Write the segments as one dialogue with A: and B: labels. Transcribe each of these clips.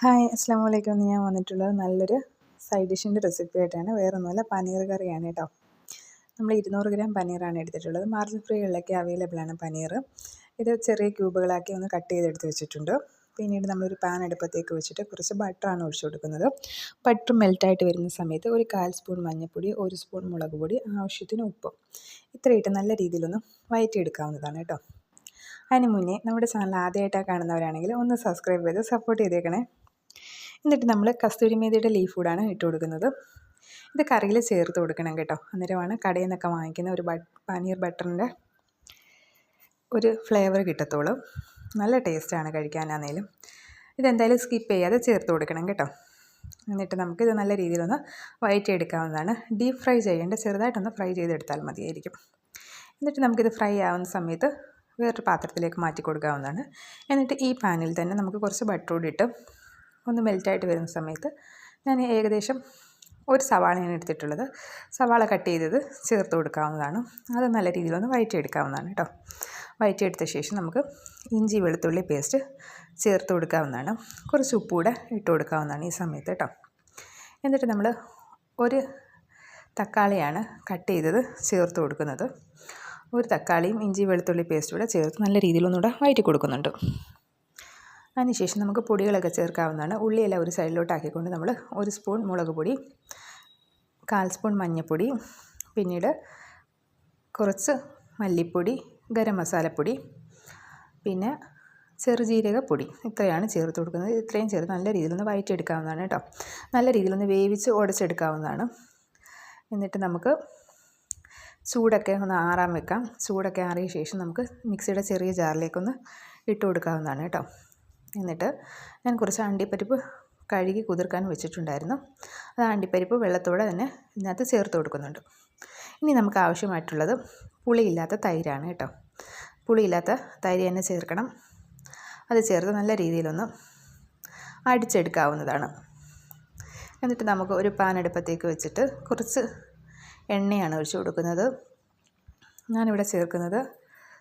A: Hi അസ്സാം വലൈക്കും ഞാൻ വന്നിട്ടുള്ളത് നല്ലൊരു സൈഡ് ഡിഷിന്റെ റെസിപ്പി ആയിട്ടാണ്. വേറെ ഒന്നുമല്ല പനീർ കറിയാണ് കേട്ടോ നമ്മൾ ഇരുന്നൂറ് ഗ്രാം പനീറാണ് എടുത്തിട്ടുള്ളത്. മാർജിൻ ഫ്രീകളിലൊക്കെ അവൈലബിൾ ആണ് പനീർ. ഇത് ചെറിയ ക്യൂബുകളാക്കി ഒന്ന് കട്ട് ചെയ്തെടുത്ത് വെച്ചിട്ടുണ്ട്. പിന്നീട് നമ്മളൊരു പാൻ അടുപ്പത്തേക്ക് വെച്ചിട്ട് കുറച്ച് ബട്ടറാണ് ഒഴിച്ചു കൊടുക്കുന്നത്. ബട്ടർ മെൽറ്റായിട്ട് വരുന്ന സമയത്ത് ഒരു കാൽ സ്പൂൺ മഞ്ഞൾപ്പൊടി ഒരു സ്പൂൺ മുളക് പൊടി ആവശ്യത്തിന് ഉപ്പ്. ഇത്രയിട്ട് നല്ല രീതിയിലൊന്ന് വയറ്റിയെടുക്കാവുന്നതാണ് കേട്ടോ അതിന് മുന്നേ നമ്മുടെ ചാനൽ ആദ്യമായിട്ടാണ് കാണുന്നവരാണെങ്കിൽ ഒന്ന് സബ്സ്ക്രൈബ് ചെയ്ത് സപ്പോർട്ട് ചെയ്തേക്കണേ. എന്നിട്ട് നമ്മൾ കസ്തൂരി മേതിയുടെ ലീഫ് കൂടാണ് ഇട്ട് കൊടുക്കുന്നത്. ഇത് കറിയിൽ ചേർത്ത് കൊടുക്കണം കേട്ടോ. അന്നേരമാണ് കടയിൽ നിന്നൊക്കെ വാങ്ങിക്കുന്ന ഒരു പനീർ ബട്ടറിന്റെ ഒരു ഫ്ലേവർ കിട്ടത്തുള്ളൂ. നല്ല ടേസ്റ്റാണ് കഴിക്കാനാണേലും ഇതെന്തായാലും സ്കിപ്പ് ചെയ്യാതെ ചേർത്ത് കൊടുക്കണം കേട്ടോ. എന്നിട്ട് നമുക്ക് ഇത് നല്ല രീതിയിലൊന്ന് വയറ്റി എടുക്കാവുന്നതാണ് ഡീപ്പ് ഫ്രൈ ചെയ്യേണ്ട ചെറുതായിട്ടൊന്ന് ഫ്രൈ ചെയ്തെടുത്താൽ മതിയായിരിക്കും. എന്നിട്ട് നമുക്കിത് ഫ്രൈ ആവുന്ന സമയത്ത് വേറൊരു പാത്രത്തിലേക്ക് മാറ്റി കൊടുക്കാവുന്നതാണ്. എന്നിട്ട് ഈ പാനിൽ തന്നെ നമുക്ക് കുറച്ച് ബട്ടർ കൂടി ഇട്ട് ഒന്ന് മെൽറ്റായിട്ട് വരുന്ന സമയത്ത് ഞാൻ ഏകദേശം ഒരു സവാളയാണ് എടുത്തിട്ടുള്ളത്. സവാള കട്ട് ചെയ്തത് ചേർത്ത് കൊടുക്കാവുന്നതാണ്. അത് നല്ല രീതിയിലൊന്ന് വഴറ്റിയെടുക്കാവുന്നതാണ് കേട്ടോ. വഴറ്റിയെടുത്ത ശേഷം നമുക്ക് ഇഞ്ചി വെളുത്തുള്ളി പേസ്റ്റ് ചേർത്ത് കൊടുക്കാവുന്നതാണ്. കുറച്ച് ഉപ്പ് കൂടെ ഇട്ട് കൊടുക്കാവുന്നതാണ് ഈ സമയത്ത് കേട്ടോ. എന്നിട്ട് നമ്മൾ ഒരു തക്കാളിയാണ് കട്ട് ചെയ്തത് ചേർത്ത് കൊടുക്കുന്നത്. ഒരു തക്കാളിയും ഇഞ്ചി വെളുത്തുള്ളി പേസ്റ്റ് കൂടെ ചേർത്ത് നല്ല രീതിയിലൊന്നുകൂടെ വഴറ്റി കൊടുക്കുന്നുണ്ട്. അതിനുശേഷം നമുക്ക് പൊടികളൊക്കെ ചേർക്കാവുന്നതാണ്. ഉള്ളിയെല്ലാം ഒരു സൈഡിലോട്ടാക്കിക്കൊണ്ട് നമ്മൾ ഒരു സ്പൂൺ മുളക് പൊടി കാൽ സ്പൂൺ മഞ്ഞൾപ്പൊടി പിന്നീട് കുറച്ച് മല്ലിപ്പൊടി ഗരം മസാലപ്പൊടി പിന്നെ ചെറുജീരകപ്പൊടി ഇത്രയാണ് ചേർത്ത് കൊടുക്കുന്നത്. ഇത്രയും ചേർത്ത് നല്ല രീതിയിലൊന്ന് വയറ്റിയെടുക്കാവുന്നതാണ് കേട്ടോ. നല്ല രീതിയിലൊന്ന് വേവിച്ച് ഉടച്ചെടുക്കാവുന്നതാണ്. എന്നിട്ട് നമുക്ക് ചൂടൊക്കെ ഒന്ന് ആറാൻ വെക്കാം. ചൂടൊക്കെ ആറിയ ശേഷം നമുക്ക് മിക്സിയുടെ ചെറിയ ജാറിലേക്കൊന്ന് ഇട്ട് കൊടുക്കാവുന്നതാണ് കേട്ടോ. എന്നിട്ട് ഞാൻ കുറച്ച് അണ്ടിപ്പരിപ്പ് കഴുകി കുതിർക്കാൻ വെച്ചിട്ടുണ്ടായിരുന്നു. അത് അണ്ടിപ്പരിപ്പ് വെള്ളത്തോടെ തന്നെ ഇതിനകത്ത് ചേർത്ത് കൊടുക്കുന്നുണ്ട്. ഇനി നമുക്ക് ആവശ്യമായിട്ടുള്ളത് പുളിയില്ലാത്ത തൈരാണ് കേട്ടോ. പുളിയില്ലാത്ത തൈര് തന്നെ ചേർക്കണം. അത് ചേർത്ത് നല്ല രീതിയിലൊന്ന് അടിച്ചെടുക്കാവുന്നതാണ്. എന്നിട്ട് നമുക്ക് ഒരു പാൻ അടുപ്പത്തേക്ക് വെച്ചിട്ട് കുറച്ച് എണ്ണയാണ് ഒഴിച്ചു കൊടുക്കുന്നത്. ഞാനിവിടെ ചേർക്കുന്നത്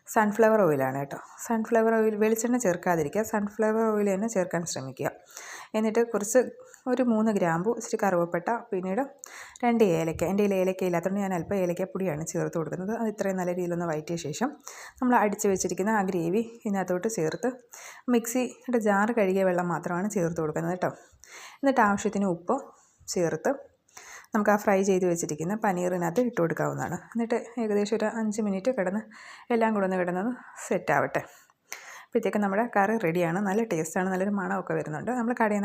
A: സൺഫ്ലവർ ഓയിലാണ് കേട്ടോ. സൺഫ്ലവർ ഓയിൽ വെളിച്ചെണ്ണ ചേർക്കാതിരിക്കുക. സൺഫ്ലവർ ഓയിൽ തന്നെ ചേർക്കാൻ ശ്രമിക്കുക. എന്നിട്ട് കുറച്ച് ഒരു മൂന്ന് ഗ്രാമ്പു ഇച്ചിരി കറുവപ്പെട്ട പിന്നീട് രണ്ട് ഏലക്ക. എന്റെ കയ്യിൽ ഏലക്ക ഇല്ലാത്തതുകൊണ്ട് ഞാൻ അല്പം ഏലക്കപ്പൊടിയാണ് ചേർത്ത് കൊടുക്കുന്നത്. അത് ഇത്രയും നല്ല രീതിയിലൊന്ന് വയറ്റിയ ശേഷം നമ്മൾ അടിച്ച് വെച്ചിരിക്കുന്ന ആ ഗ്രേവി ഇതിനകത്തോട്ട് ചേർത്ത് മിക്സിയുടെ ജാറ് കഴുകിയ വെള്ളം മാത്രമാണ് ചേർത്ത് കൊടുക്കുന്നത് കേട്ടോ. എന്നിട്ട് ആവശ്യത്തിന് ഉപ്പ് ചേർത്ത് നമുക്ക് ആ ഫ്രൈ ചെയ്ത് വെച്ചിരിക്കുന്ന പനീറിനകത്ത് ഇട്ട് കൊടുക്കാവുന്നതാണ്. എന്നിട്ട് ഏകദേശം ഒരു അഞ്ച് മിനിറ്റ് കിടന്ന് എല്ലാം കൂടെ ഒന്ന് കിടന്നത് സെറ്റാവട്ടെ അപ്പോഴത്തേക്കും നമ്മുടെ കറി റെഡിയാണ് നല്ല ടേസ്റ്റാണ് നല്ലൊരു മണമൊക്കെ വരുന്നുണ്ട്. നമ്മൾ കടയിൽ